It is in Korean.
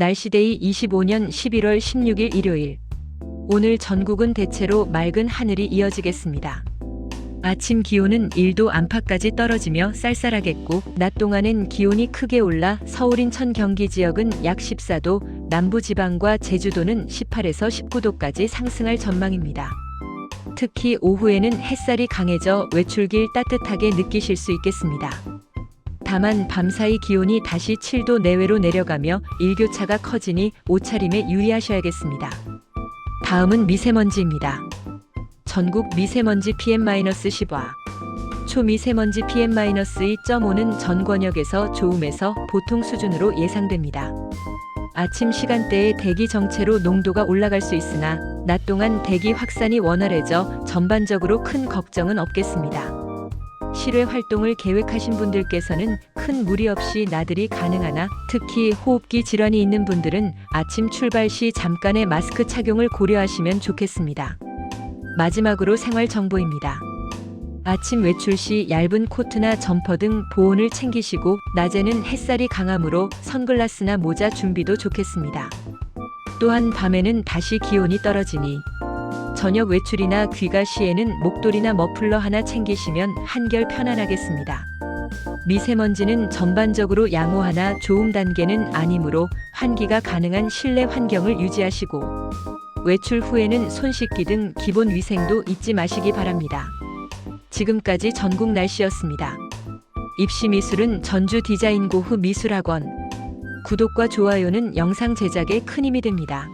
날씨데이 25년 11월 16일 일요일. 오늘 전국은 대체로 맑은 하늘이 이어지겠습니다. 아침 기온은 1도 안팎까지 떨어지며 쌀쌀하겠고, 낮 동안엔 기온이 크게 올라 서울 인천 경기 지역은 약 14도, 남부 지방과 제주도는 18에서 19도까지 상승할 전망입니다. 특히 오후에는 햇살이 강해져 외출길 따뜻하게 느끼실 수 있겠습니다. 다만 밤사이 기온이 다시 7도 내외로 내려가며 일교차가 커지니 옷차림에 유의하셔야겠습니다. 다음은 미세먼지입니다. 전국 미세먼지 PM-10와 초미세먼지 PM-2.5는 전 권역에서 좋음에서 보통 수준으로 예상됩니다. 아침 시간대에 대기 정체로 농도가 올라갈 수 있으나 낮 동안 대기 확산이 원활해져 전반적으로 큰 걱정은 없겠습니다. 실외 활동을 계획하신 분들께서는 큰 무리 없이 나들이 가능하나 특히 호흡기 질환이 있는 분들은 아침 출발 시 잠깐의 마스크 착용을 고려하시면 좋겠습니다. 마지막으로 생활 정보입니다. 아침 외출 시 얇은 코트나 점퍼 등 보온을 챙기시고 낮에는 햇살이 강하므로 선글라스나 모자 준비도 좋겠습니다. 또한 밤에는 다시 기온이 떨어지니 저녁 외출이나 귀가 시에는 목도리나 머플러 하나 챙기시면 한결 편안하겠습니다. 미세먼지는 전반적으로 양호하나 좋음 단계는 아니므로 환기가 가능한 실내 환경을 유지하시고 외출 후에는 손 씻기 등 기본 위생도 잊지 마시기 바랍니다. 지금까지 전국 날씨였습니다. 입시 미술은 전주 디자인고흐 미술학원. 구독과 좋아요는 영상 제작에 큰 힘이 됩니다.